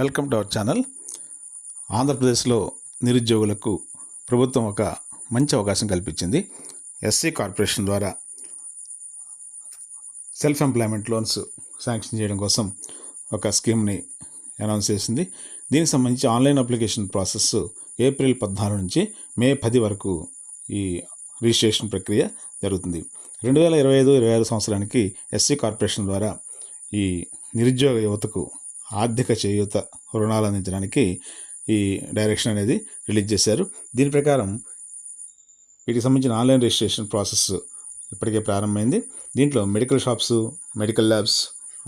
Welcome to our channel. ఆంధ్రప్రదేశ్లో నిరుద్యోగులకు ప్రభుత్వం ఒక మంచి అవకాశం కల్పించింది. ఎస్సీ కార్పొరేషన్ ద్వారా సెల్ఫ్ ఎంప్లాయ్మెంట్ లోన్స్ శాంక్షన్ చేయడం కోసం ఒక స్కీమ్ని అనౌన్స్ చేసింది. దీనికి సంబంధించి ఆన్లైన్ అప్లికేషన్ ప్రాసెస్ ఏప్రిల్ పద్నాలుగు నుంచి మే పది వరకు ఈ రిజిస్ట్రేషన్ ప్రక్రియ జరుగుతుంది. రెండు వేల ఇరవై ఐదు ఇరవై ఆరు సంవత్సరానికి ఎస్సీ కార్పొరేషన్ ద్వారా ఈ నిరుద్యోగ యువతకు ఆర్థిక చేయూత రుణాలు అందించడానికి ఈ డైరెక్షన్ అనేది రిలీజ్ చేశారు. దీని ప్రకారం వీటికి సంబంధించిన ఆన్లైన్ రిజిస్ట్రేషన్ ప్రాసెస్ ఇప్పటికే ప్రారంభమైంది. దీంట్లో మెడికల్ షాప్స్ మెడికల్ ల్యాబ్స్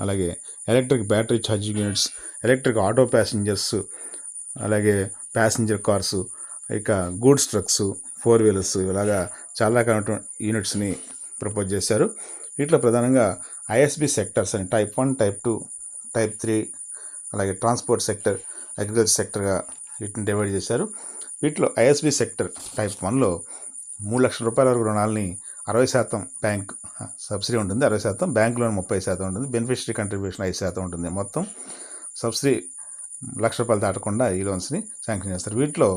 అలాగే electric battery charging units electric auto passengers అలాగే ప్యాసింజర్ కార్స్ ఇక గూడ్స్ ట్రక్స్ ఫోర్ వీలర్స్ ఇలాగా చాలా రకాల యూనిట్స్ని ప్రపోజ్ చేశారు. వీటిలో ప్రధానంగా ఐఎస్బి సెక్టర్స్ అని type one type two type three అలాగే ట్రాన్స్పోర్ట్ సెక్టర్ అగ్రికల్చర్ సెక్టర్గా వీటిని డివైడ్ చేశారు. వీటిలో ఐఎస్బి సెక్టర్ టైప్ వన్లో మూడు లక్షల రూపాయల వరకు రుణాలని అరవై శాతం బ్యాంక్ సబ్సిడీ ఉంటుంది. అరవై శాతం బ్యాంక్ లోన్ ముప్పై శాతం ఉంటుంది. బెనిఫిషరీ కంట్రిబ్యూషన్ ఐదు శాతం ఉంటుంది మొత్తం. సబ్సిడీ లక్ష రూపాయలు దాటకుండా ఈ లోన్స్ని శాంక్షన్ చేస్తారు. వీటిలో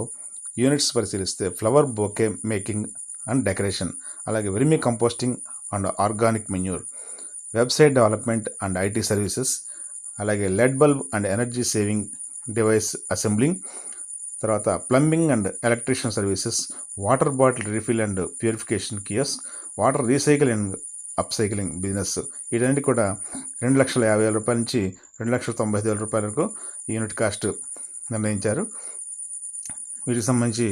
యూనిట్స్ పరిశీలిస్తే flower bouquet making and decoration అలాగే vermicomposting and organic manure website development and IT services అలాగే LED bulb and energy saving device assembling తర్వాత plumbing and electrician services water bottle refill and purification kiosk water recycle and upcycling business. వీటన్నిటి కూడా రెండు లక్షల యాభై వేల రూపాయల నుంచి రెండు లక్షల తొంభై ఐదు వేల రూపాయల వరకు యూనిట్ కాస్ట్ నిర్ణయించారు. వీటికి సంబంధించి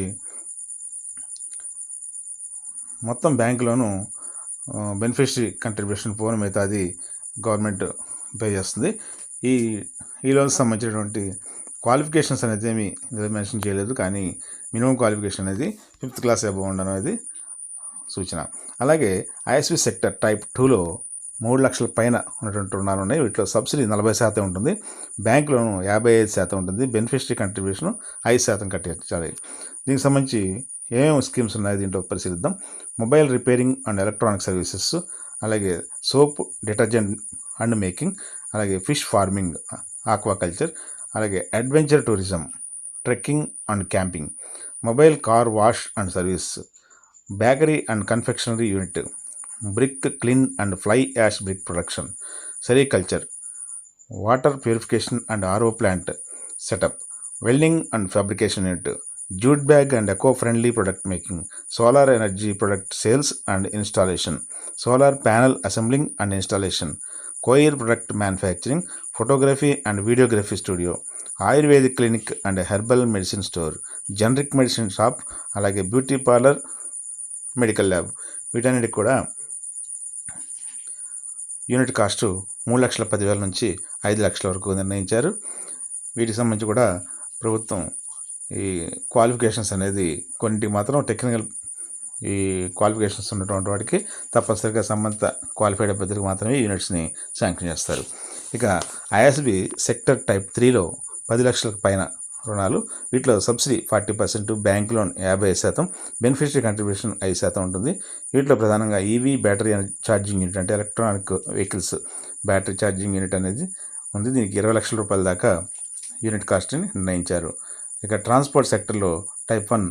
మొత్తం బ్యాంకులోను బెనిఫిషరీ కంట్రిబ్యూషన్ పోను మిగతాది గవర్నమెంట్ పే చేస్తుంది. ఈ ఈ లోన్స్ సంబంధించినటువంటి క్వాలిఫికేషన్స్ అనేది ఏమి మెన్షన్ చేయలేదు కానీ మినిమం క్వాలిఫికేషన్ అనేది ఫిఫ్త్ క్లాస్ అబౌవ్ ఉండడం అనేది సూచన. అలాగే ఐఎస్వి సెక్టర్ టైప్ టూలో మూడు లక్షల పైన ఉన్నటువంటి రుణాలు ఉన్నాయి. వీటిలో సబ్సిడీ నలభై శాతం ఉంటుంది. బ్యాంక్ లోను యాభై ఐదు శాతం ఉంటుంది. బెనిఫిషరీ కంట్రిబ్యూషన్ ఐదు శాతం కట్టించాలి దీనికి సంబంధించి ఏమేమి స్కీమ్స్ ఉన్నాయి దీంట్లో పరిశీలిద్దాం. Mobile repairing and electronic services అలాగే సోప్ డిటర్జెంట్ అండ్ మేకింగ్ అలాగే ఫిష్ ఫార్మింగ్ ఆక్వాకల్చర్ అలాగే adventure tourism trekking and camping mobile car wash and service bakery and confectionery unit brick kiln and fly ash brick production sericulture water purification and RO plant setup welding and fabrication unit jute bag and eco friendly product making solar energy product sales and installation solar panel assembling and installation coir product manufacturing photography and videography studio ayurvedic clinic and herbal medicine store generic medicine shop అలాగే beauty parlour medical lab. వీటన్నిటికి కూడా unit cost మూడు లక్షల పదివేల నుంచి ఐదు లక్షల వరకు నిర్ణయించారు. వీటికి సంబంధించి కూడా ప్రభుత్వం ఈ క్వాలిఫికేషన్స్ అనేది కొన్నింటికి మాత్రం టెక్నికల్ ఈ క్వాలిఫికేషన్స్ ఉన్నటువంటి వాటికి తప్పనిసరిగా సంబంధిత క్వాలిఫైడ్ అభ్యర్థులకు మాత్రమే యూనిట్స్ని శాంక్షన్ చేస్తారు. ఇక ఐఎస్బి సెక్టర్ టైప్ త్రీలో పది లక్షలకు పైన రుణాలు వీటిలో subsidy forty percent bank loan యాభై ఐదు శాతం బెనిఫిషరీ కంట్రిబ్యూషన్ ఐదు శాతం ఉంటుంది. వీటిలో ప్రధానంగా ఈవీ బ్యాటరీ ఛార్జింగ్ యూనిట్ అంటే electronic vehicles battery charging unit అనేది ఉంది. దీనికి ఇరవై లక్షల రూపాయల దాకా యూనిట్ కాస్ట్ని నిర్ణయించారు. ఇక ట్రాన్స్పోర్ట్ సెక్టర్లో టైప్ వన్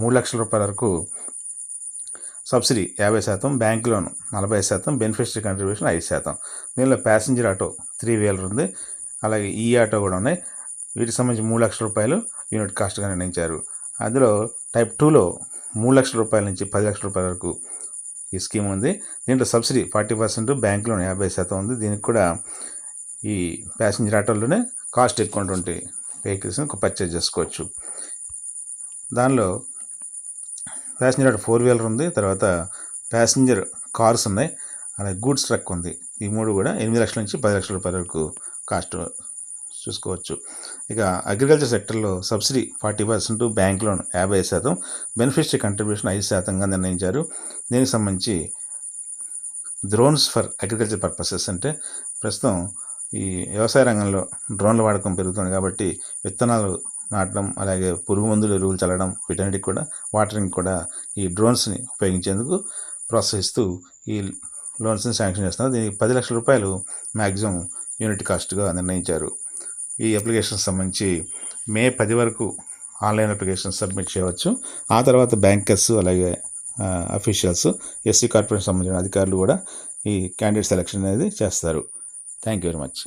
మూడు లక్షల రూపాయల వరకు సబ్సిడీ యాభై శాతం బ్యాంక్ లోన్ నలభై శాతం బెనిఫిషరీ కంట్రిబ్యూషన్ ఐదు శాతం. దీనిలో ప్యాసింజర్ ఆటో త్రీ వీలర్ ఉంది. అలాగే e ఈ ఆటో కూడా ఉన్నాయి. వీటికి సంబంధించి మూడు లక్షల రూపాయలు యూనిట్ కాస్ట్గా నిర్ణయించారు. అందులో టైప్ టూలో మూడు లక్షల రూపాయల నుంచి పది లక్షల రూపాయల వరకు ఈ స్కీమ్ ఉంది. దీంట్లో subsidy forty percent bank loan యాభై శాతం ఉంది. దీనికి కూడా ఈ ప్యాసింజర్ ఆటోలోనే కాస్ట్ ఎక్కువ ఉన్నటువంటి వెహికల్స్ని పర్చేజ్ చేసుకోవచ్చు. దానిలో ప్యాసింజర్ ఆటో ఫోర్ వీలర్ ఉంది తర్వాత ప్యాసింజర్ కార్స్ ఉన్నాయి. అలాగే గూడ్స్ ట్రక్ ఉంది. ఈ మూడు కూడా ఎనిమిది లక్షల నుంచి పది లక్షల రూపాయల వరకు కాస్ట్ చూసుకోవచ్చు. ఇక అగ్రికల్చర్ సెక్టర్లో subsidy forty percent bank loan యాభై శాతం. బెనిఫిషరీ కంట్రిబ్యూషన్ ఐదు శాతంగా నిర్ణయించారు. దీనికి సంబంధించి డ్రోన్స్ ఫర్ అగ్రికల్చర్ పర్పసెస్ అంటే ప్రస్తుతం ఈ వ్యవసాయ రంగంలో డ్రోన్ల వాడకం పెరుగుతుంది కాబట్టి విత్తనాలు నాటడం అలాగే పురుగు మందులు ఎరువులు చల్లడం వీటన్నిటికి కూడా వాటరింగ్ కూడా ఈ డ్రోన్స్ని ఉపయోగించేందుకు ప్రోత్సహిస్తూ ఈ లోన్స్ని శాంక్షన్ చేస్తున్నారు. దీనికి పది లక్షల రూపాయలు మ్యాక్సిమం యూనిట్ కాస్ట్గా నిర్ణయించారు. ఈ అప్లికేషన్ సంబంధించి మే పది వరకు ఆన్లైన్ అప్లికేషన్ సబ్మిట్ చేయవచ్చు. ఆ తర్వాత బ్యాంకర్స్ అలాగే అఫీషియల్స్ ఎస్సీ కార్పొరేషన్ సంబంధించిన అధికారులు కూడా ఈ క్యాండిడేట్ సెలక్షన్ అనేది చేస్తారు. Thank you very much.